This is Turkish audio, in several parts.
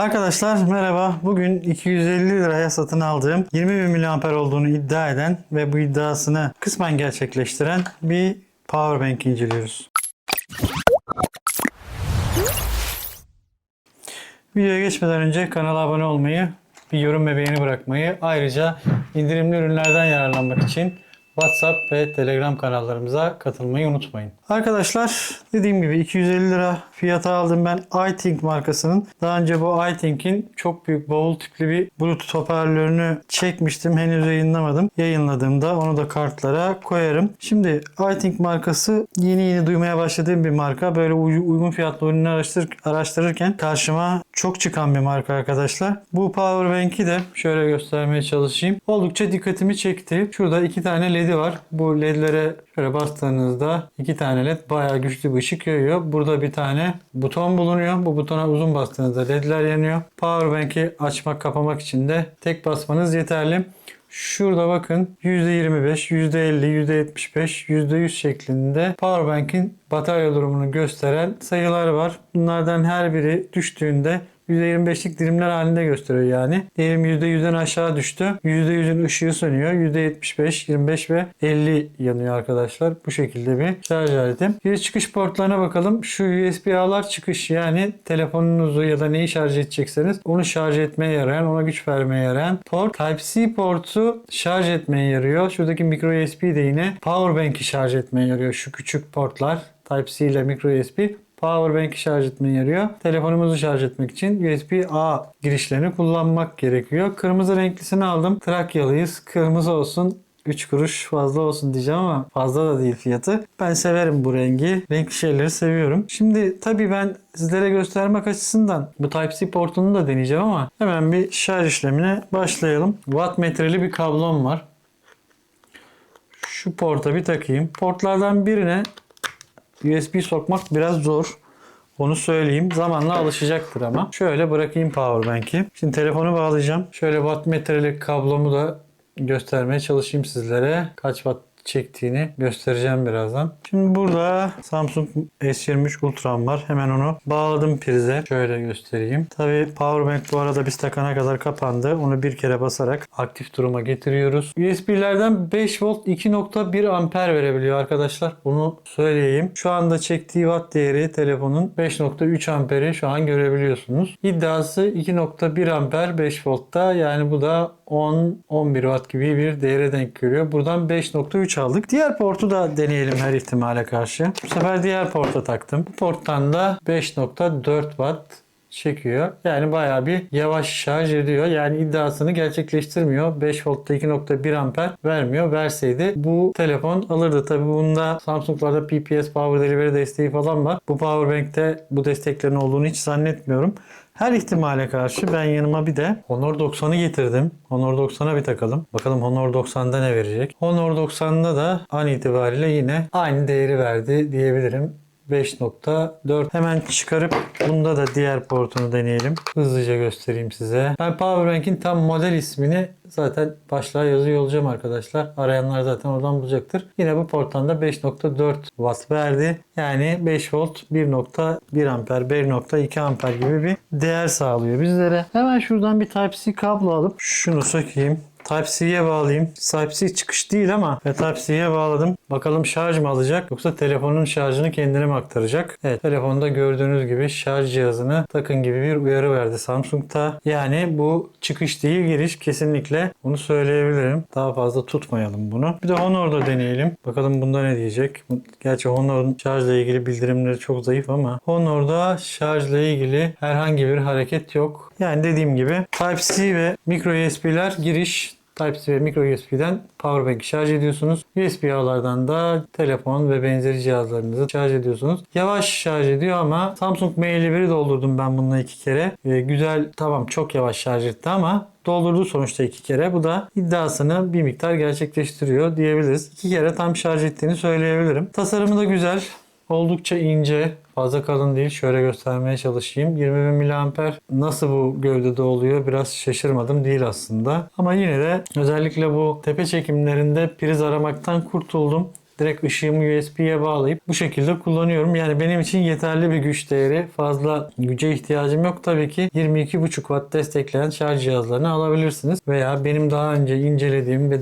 Arkadaşlar merhaba. Bugün 250 liraya satın aldığım 20 bin mAh olduğunu iddia eden ve bu iddiasını kısmen gerçekleştiren bir powerbank inceliyoruz. Videoya geçmeden önce kanala abone olmayı, bir yorum ve beğeni bırakmayı, ayrıca indirimli ürünlerden yararlanmak için WhatsApp ve Telegram kanallarımıza katılmayı unutmayın. Arkadaşlar dediğim gibi 250 lira fiyata aldım ben iThink markasının. Daha önce bu iThink'in çok büyük bavul tipli bir Bluetooth hoparlörünü çekmiştim. Henüz yayınlamadım. Yayınladığımda onu da kartlara koyarım. Şimdi iThink markası yeni yeni duymaya başladığım bir marka. Böyle uy- uygun fiyatlı ürünler araştır- araştırırken karşıma çok çıkan bir marka arkadaşlar. Bu powerbank'i de şöyle göstermeye çalışayım. Oldukça dikkatimi çekti. Şurada iki tane ledi var. Bu ledlere şöyle bastığınızda iki tane led bayağı güçlü bir ışık yayıyor. Burada bir tane buton bulunuyor. Bu butona uzun bastığınızda ledler yanıyor. Powerbank'i açmak kapamak için de tek basmanız yeterli. Şurada bakın %25, %50, %75, %100 şeklinde Powerbank'in batarya durumunu gösteren sayılar var. Bunlardan her biri düştüğünde %25'lik dilimler halinde gösteriyor yani. Diyelim %100'den aşağı düştü. %100'ün ışığı sönüyor. %75, 25 ve 50 yanıyor arkadaşlar. Bu şekilde bir şarj aleti. Giriş çıkış portlarına bakalım. Şu USB A'lar çıkış yani telefonunuzu ya da neyi şarj edecekseniz onu şarj etmeye yarayan, ona güç vermeye yarayan port. Type-C portu şarj etmeye yarıyor. Şuradaki micro USB de yine Powerbank'i şarj etmeye yarıyor. Şu küçük portlar Type-C ile micro USB Powerbank'i şarj etmeye yarıyor. Telefonumuzu şarj etmek için USB-A girişlerini kullanmak gerekiyor. Kırmızı renklisini aldım. Trakyalıyız. Kırmızı olsun. 3 kuruş fazla olsun diyeceğim ama fazla da değil fiyatı. Ben severim bu rengi. Renkli şeyleri seviyorum. Şimdi tabii ben sizlere göstermek açısından bu Type-C portunu da deneyeceğim ama hemen bir şarj işlemine başlayalım. Wattmetreli bir kablom var. Şu porta bir takayım. Portlardan birine USB sokmak biraz zor. Onu söyleyeyim. Zamanla alışacaktır ama. Şöyle bırakayım powerbank'i. Şimdi telefonu bağlayacağım. Şöyle wattmetrelik kablomu da göstermeye çalışayım sizlere. Kaç watt çektiğini göstereceğim birazdan. Şimdi burada Samsung S23 Ultra'm var. Hemen onu bağladım prize. Şöyle göstereyim. Tabii powerbank bu arada biz takana kadar kapandı. Onu bir kere basarak aktif duruma getiriyoruz. USB'lerden 5 volt 2.1 amper verebiliyor arkadaşlar. Bunu söyleyeyim. Şu anda çektiği watt değeri telefonun 5.3 amperi şu an görebiliyorsunuz. İddiası 2.1 amper 5 voltta. Yani bu da 10-11 watt gibi bir değere denk geliyor. Buradan 5.3 aldık. Diğer portu da deneyelim her ihtimale karşı. Bu sefer diğer porta taktım. Bu porttan da 5.4 watt çekiyor. Yani bayağı bir yavaş şarj ediyor. Yani iddiasını gerçekleştirmiyor. 5 voltta 2.1 amper vermiyor. Verseydi bu telefon alırdı. Tabi bunda Samsung'larda PPS Power Delivery desteği falan var. Bu Powerbank'te bu desteklerin olduğunu hiç zannetmiyorum. Her ihtimale karşı ben yanıma bir de Honor 90'ı getirdim. Honor 90'a bir takalım. Bakalım Honor 90'da ne verecek. Honor 90'da da an itibariyle yine aynı değeri verdi diyebilirim. 5.4 hemen çıkarıp bunda da diğer portunu deneyelim. Hızlıca göstereyim size. Ben Powerbank'in tam model ismini zaten başlığa yazıyor olacağım arkadaşlar. Arayanlar zaten oradan bulacaktır. Yine bu porttan da 5.4 watt verdi. Yani 5 volt 1.1 amper 1.2 amper gibi bir değer sağlıyor bizlere. Hemen şuradan bir Type-C kablo alıp şunu sökeyim. Type-C'ye bağlayayım. Type-C çıkış değil ama ve Type-C'ye bağladım. Bakalım şarj mı alacak yoksa telefonun şarjını kendine mi aktaracak? Evet telefonda gördüğünüz gibi şarj cihazını takın gibi bir uyarı verdi Samsung'ta. Yani bu çıkış değil giriş kesinlikle bunu söyleyebilirim. Daha fazla tutmayalım bunu. Bir de Honor'da deneyelim. Bakalım bunda ne diyecek. Gerçi Honor'un şarjla ilgili bildirimleri çok zayıf ama Honor'da şarjla ilgili herhangi bir hareket yok. Yani dediğim gibi Type-C ve micro USB'ler giriş Type-C ve micro USB'den powerbank'i şarj ediyorsunuz. USB ağlardan da telefon ve benzeri cihazlarınızı şarj ediyorsunuz. Yavaş şarj ediyor ama Samsung M51'i doldurdum ben bununla iki kere. Ee, güzel tamam çok yavaş şarj etti ama doldurdu sonuçta iki kere. Bu da iddiasını bir miktar gerçekleştiriyor diyebiliriz. İki kere tam şarj ettiğini söyleyebilirim. Tasarımı da güzel. Oldukça ince, fazla kalın değil. Şöyle göstermeye çalışayım. 20 bin mAh nasıl bu gövdede oluyor biraz şaşırmadım değil aslında. Ama yine de özellikle bu tepe çekimlerinde priz aramaktan kurtuldum. Direkt ışığımı USB'ye bağlayıp bu şekilde kullanıyorum. Yani benim için yeterli bir güç değeri. Fazla güce ihtiyacım yok. Tabii ki 22.5 watt destekleyen şarj cihazlarını alabilirsiniz. Veya benim daha önce incelediğim ve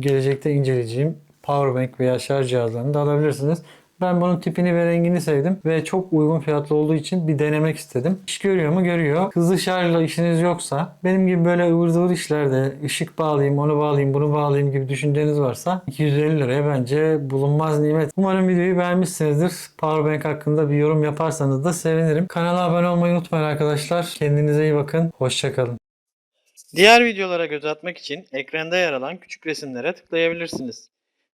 gelecekte inceleyeceğim powerbank veya şarj cihazlarını da alabilirsiniz. Ben bunun tipini ve rengini sevdim ve çok uygun fiyatlı olduğu için bir denemek istedim. İş görüyor mu? Görüyor. Hızlı şarjla işiniz yoksa benim gibi böyle ıvır zıvır işlerde ışık bağlayayım, onu bağlayayım, bunu bağlayayım gibi düşünceniz varsa 250 liraya bence bulunmaz nimet. Umarım videoyu beğenmişsinizdir. Powerbank hakkında bir yorum yaparsanız da sevinirim. Kanala abone olmayı unutmayın arkadaşlar. Kendinize iyi bakın. Hoşçakalın. Diğer videolara göz atmak için ekranda yer alan küçük resimlere tıklayabilirsiniz.